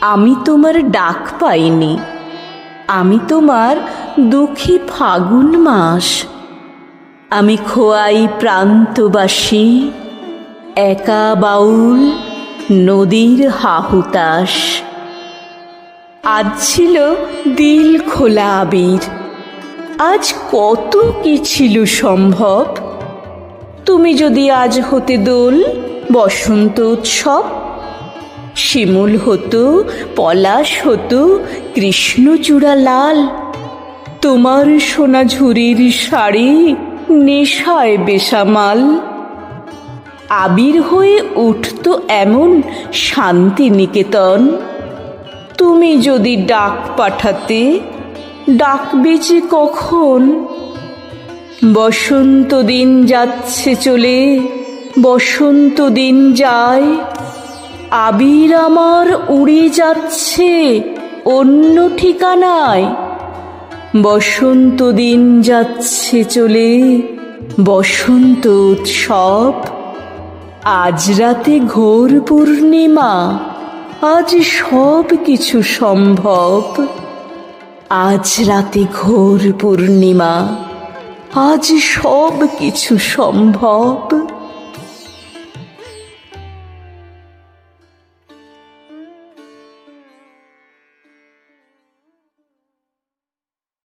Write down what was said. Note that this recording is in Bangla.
আমি তোমার ডাক পাইনি। আমি তোমার দুঃখী ফাগুন মাস। আমি খোয়াই প্রান্তবাসী, একা বাউল নদীর হাহুতাস আজ ছিল দিল খোলা আবির। আজ কত কি ছিল সম্ভব? তুমি যদি আজ হতে দোল, বসন্ত উৎসব শিমুল হতো, পলাশ হতো কৃষ্ণচূড়া লাল। তোমার সোনা ঝুরির শাড়ি নেশায় বেসামাল। আবির হয়ে উঠত এমন শান্তি নিকেতন তুমি যদি ডাক পাঠাতে, ডাক যে কখন? বসন্ত দিন যাচ্ছে চলে, বসন্ত দিন যায়। আবির আমার উড়ে যাচ্ছে অন্য ঠিকানায়। বসন্ত দিন যাচ্ছে চলে, বসন্ত উৎসব। আজ রাতে ঘোর পূর্ণিমা, আজ সব কিছু সম্ভব। আজ রাতে ঘোর পূর্ণিমা, আজ সব কিছু সম্ভব।